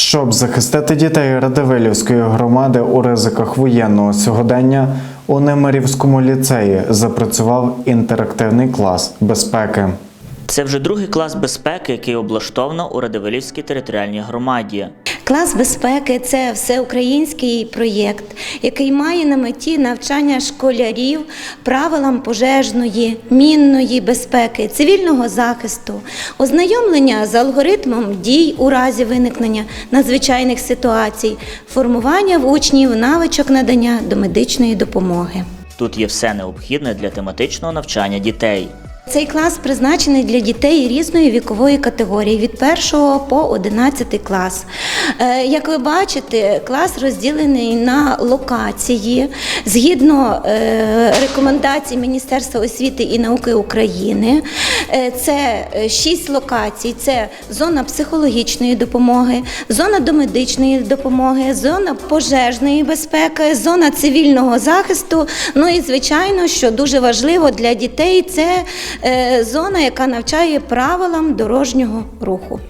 Щоб захистити дітей Радивилівської громади у ризиках воєнного сьогодення, у Немирівському ліцеї запрацював інтерактивний клас безпеки. Це вже другий клас безпеки, який облаштовано у Радивилівській територіальній громаді. Клас безпеки це всеукраїнський проєкт, який має на меті навчання школярів правилам пожежної, мінної безпеки, цивільного захисту, ознайомлення з алгоритмом дій у разі виникнення надзвичайних ситуацій, формування в учнів навичок надання домедичної допомоги. Тут є все необхідне для тематичного навчання дітей. Цей клас призначений для дітей різної вікової категорії від 1 по 11 клас. Е, Як ви бачите, клас розділений на локації згідно е, рекомендацій Міністерства освіти і науки України. Е, Це е, шість локацій: це зона психологічної допомоги, зона домедичної допомоги, зона пожежної безпеки, зона цивільного захисту. Ну і звичайно, що дуже важливо для дітей, це е, зона, яка навчає правилам дорожнього руху.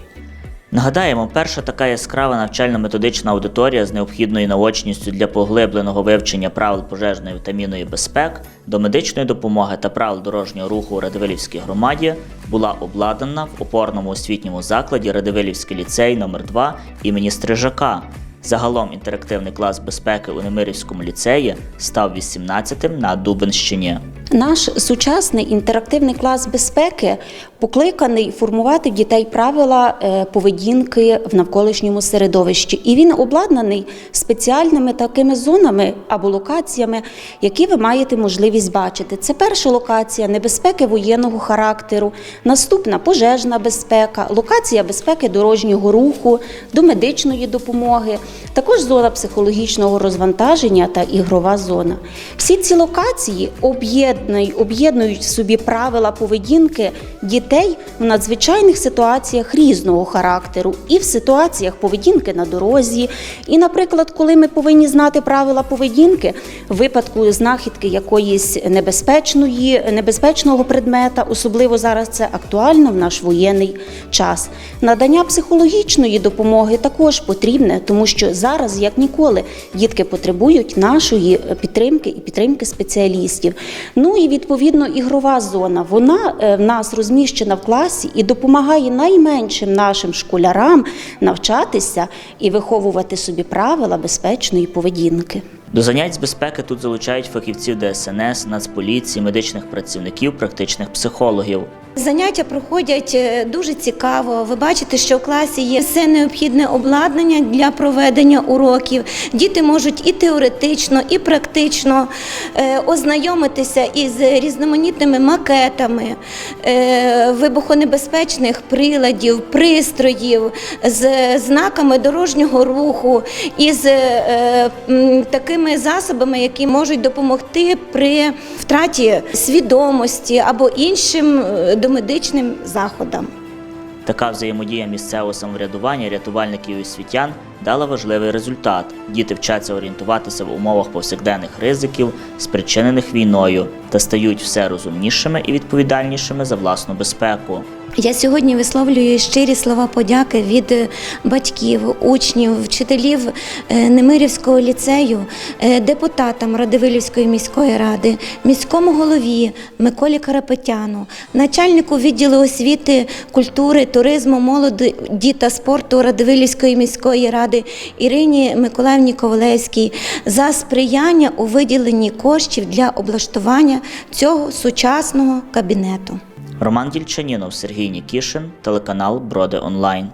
Нагадаємо, перша така яскрава навчально-методична аудиторія з необхідною наочністю для поглибленого вивчення правил пожежної та мінної безпек, до медичної допомоги та правил дорожнього руху у Радивилівській громаді була обладнана в опорному освітньому закладі Радивилівський ліцей номер 2 імені Стрижака. Загалом інтерактивний клас безпеки у Немирівському ліцеї став 18-тим на Дубенщині. Наш сучасний інтерактивний клас безпеки покликаний формувати в дітей правила е, поведінки в навколишньому середовищі, і він обладнаний спеціальними такими зонами або локаціями, які ви маєте можливість бачити. Це перша локація небезпеки воєнного характеру, наступна пожежна безпека, локація безпеки дорожнього руху, до медичної допомоги, також зона психологічного розвантаження та ігрова зона. Всі ці локації об'єднують в собі правила поведінки дітей в надзвичайних ситуаціях різного характеру, і в ситуаціях поведінки на дорозі. І, наприклад, коли ми повинні знати правила поведінки в випадку знахідки якоїсь небезпечної, небезпечного предмета, особливо зараз це актуально в наш воєнний час. Надання психологічної допомоги також потрібне, тому що зараз, як ніколи, дітки потребують нашої підтримки і підтримки спеціалістів. Ну і відповідно ігрова зона. Вона е, в нас розміщена в класі і допомагає найменшим нашим школярам навчатися і виховувати собі правила безпечної поведінки. До занять з безпеки тут залучають фахівців ДСНС, Нацполіції, медичних працівників, практичних психологів. Заняття проходять е, дуже цікаво. Ви бачите, що в класі є все необхідне обладнання для проведення уроків. Діти можуть і теоретично, і практично е, ознайомитися із різноманітними макетами е, вибухонебезпечних приладів, пристроїв, з знаками дорожнього руху, із е, м, такими засобами, які можуть допомогти при втраті свідомості або іншим е, домедичним заходам. Така взаємодія місцевого самоврядування, рятувальників і освітян дала важливий результат. Діти вчаться орієнтуватися в умовах повсякденних ризиків, спричинених війною, та стають все розумнішими і відповідальнішими за власну безпеку. Я сьогодні висловлюю щирі слова подяки від е, батьків, учнів, вчителів е, Немирівського ліцею, е, депутатам Радивилівської міської ради, міському голові Миколі Карапетяну, начальнику відділу освіти, культури, туризму, молоді та спорту Радивилівської міської ради Ірині Миколаївні Ковалевській за сприяння у виділенні коштів для облаштування цього сучасного кабінету. Роман Дільчанінов, Сергій Нікішин, телеканал Броди Онлайн.